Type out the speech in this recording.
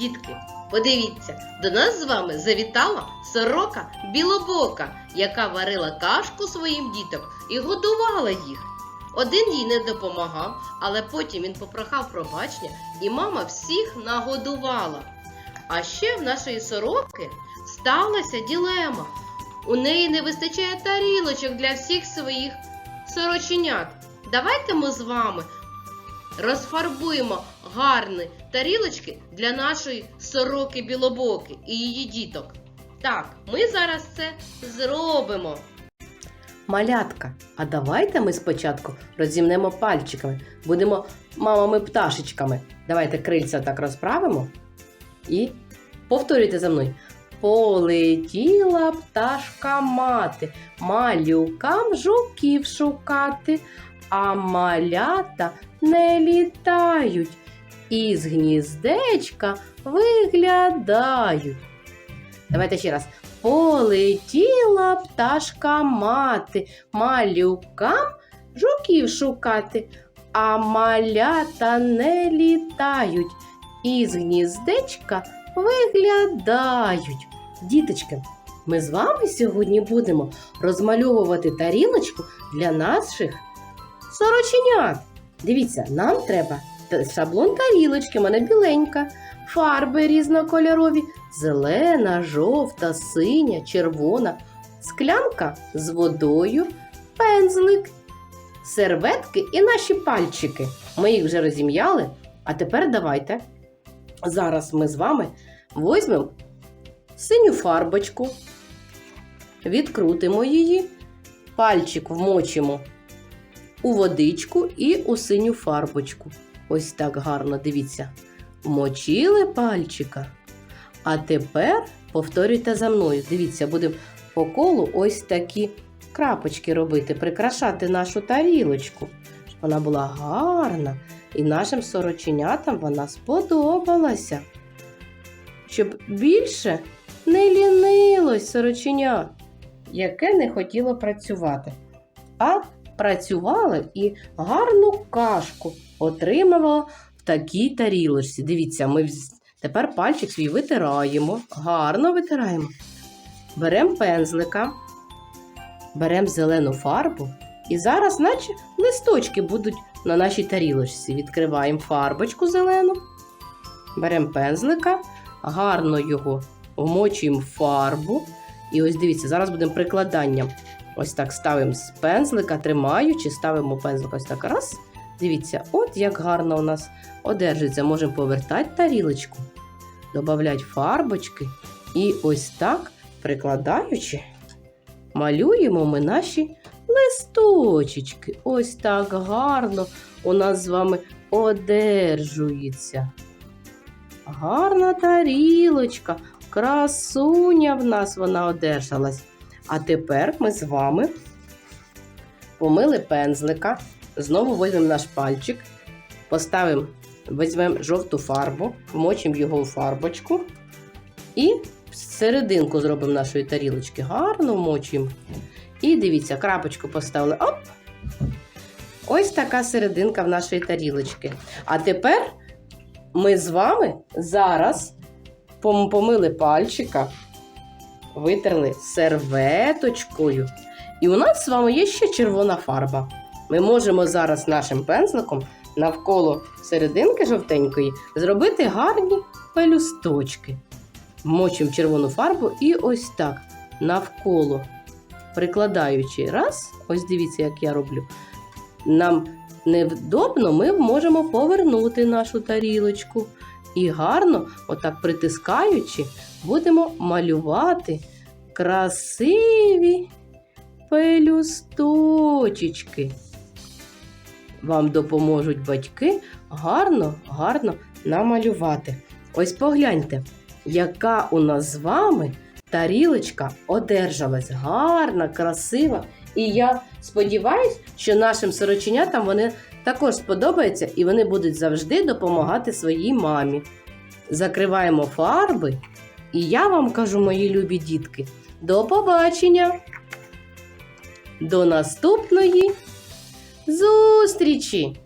Дітки, подивіться, до нас з вами завітала сорока білобока, яка варила кашку своїм діток і годувала їх. Один їй не допомагав, але потім він попрохав пробачення, і мама всіх нагодувала. А ще в нашої сороки сталася ділема. У неї не вистачає тарілочок для всіх своїх сороченят. Давайте ми з вами розфарбуємо гарні тарілочки для нашої сороки білобоки і її діток. Так, ми зараз це зробимо. Малятка, а давайте ми спочатку розімнемо пальчиками, будемо мамами-пташечками. Давайте крильця так розправимо і повторюйте за мною. Полетіла пташка мати, малюкам жуків шукати, а малята не літають, із гніздечка виглядають. Давайте ще раз. Полетіла пташка мати, малюкам жуків шукати, а малята не літають, із гніздечка виглядають. Діточки, ми з вами сьогодні будемо розмальовувати тарілочку для наших сороченят. Дивіться, нам треба шаблон тарілочки, в мене біленька, фарби різнокольорові, зелена, жовта, синя, червона, склянка з водою, пензлик, серветки і наші пальчики. Ми їх вже розім'яли. А тепер давайте. Зараз ми з вами візьмемо синю фарбочку, відкрутимо її, пальчик вмочимо у водичку і у синю фарбочку. Ось так гарно, дивіться. Вмочили пальчика. А тепер повторюйте за мною. Дивіться, будемо по колу ось такі крапочки робити, прикрашати нашу тарілочку, вона була гарна і нашим сороченятам вона сподобалася. Щоб більше не лінилось сороченя, яке не хотіло працювати, а працювало і гарну кашку отримувало в такій тарілочці. Дивіться, ми тепер пальчик свій витираємо, гарно витираємо. Беремо пензлика, беремо зелену фарбу. І зараз, наче листочки будуть на нашій тарілочці. Відкриваємо фарбочку зелену, беремо пензлика, гарно його вмочуємо в фарбу. І ось дивіться, зараз будемо прикладанням. Ось так ставимо з пензлика, тримаючи, ставимо пензлик ось так раз. Дивіться, от як гарно у нас одержиться. Можемо повертати тарілочку, додати фарбочки. І ось так, прикладаючи, малюємо ми наші листочечки. Ось так гарно у нас з вами одержується. Гарна тарілочка, красуня в нас вона одержалась. А тепер ми з вами помили пензлика, знову візьмемо наш пальчик, поставимо, візьмемо жовту фарбу, вмочимо його у фарбочку і серединку зробимо нашої тарілочки. Гарно вмочуємо. І дивіться, крапочку поставили. Оп! Ось така серединка в нашої тарілочки. А тепер ми з вами зараз помили пальчика, витерли серветочкою. І у нас з вами є ще червона фарба. Ми можемо зараз нашим пензликом навколо серединки жовтенької зробити гарні пелюсточки. Вмочимо червону фарбу і ось так навколо, прикладаючи раз, ось дивіться, як я роблю. Нам невдобно, ми можемо повернути нашу тарілочку. І гарно, отак притискаючи, будемо малювати красиві пелюсточечки. Вам допоможуть батьки гарно, гарно намалювати. Ось погляньте, яка у нас з вами тарілочка одержалась. Гарна, красива. І я сподіваюся, що нашим сороченятам вони також сподобається і вони будуть завжди допомагати своїй мамі. Закриваємо фарби, і я вам кажу, мої любі дітки, до побачення! До наступної зустрічі!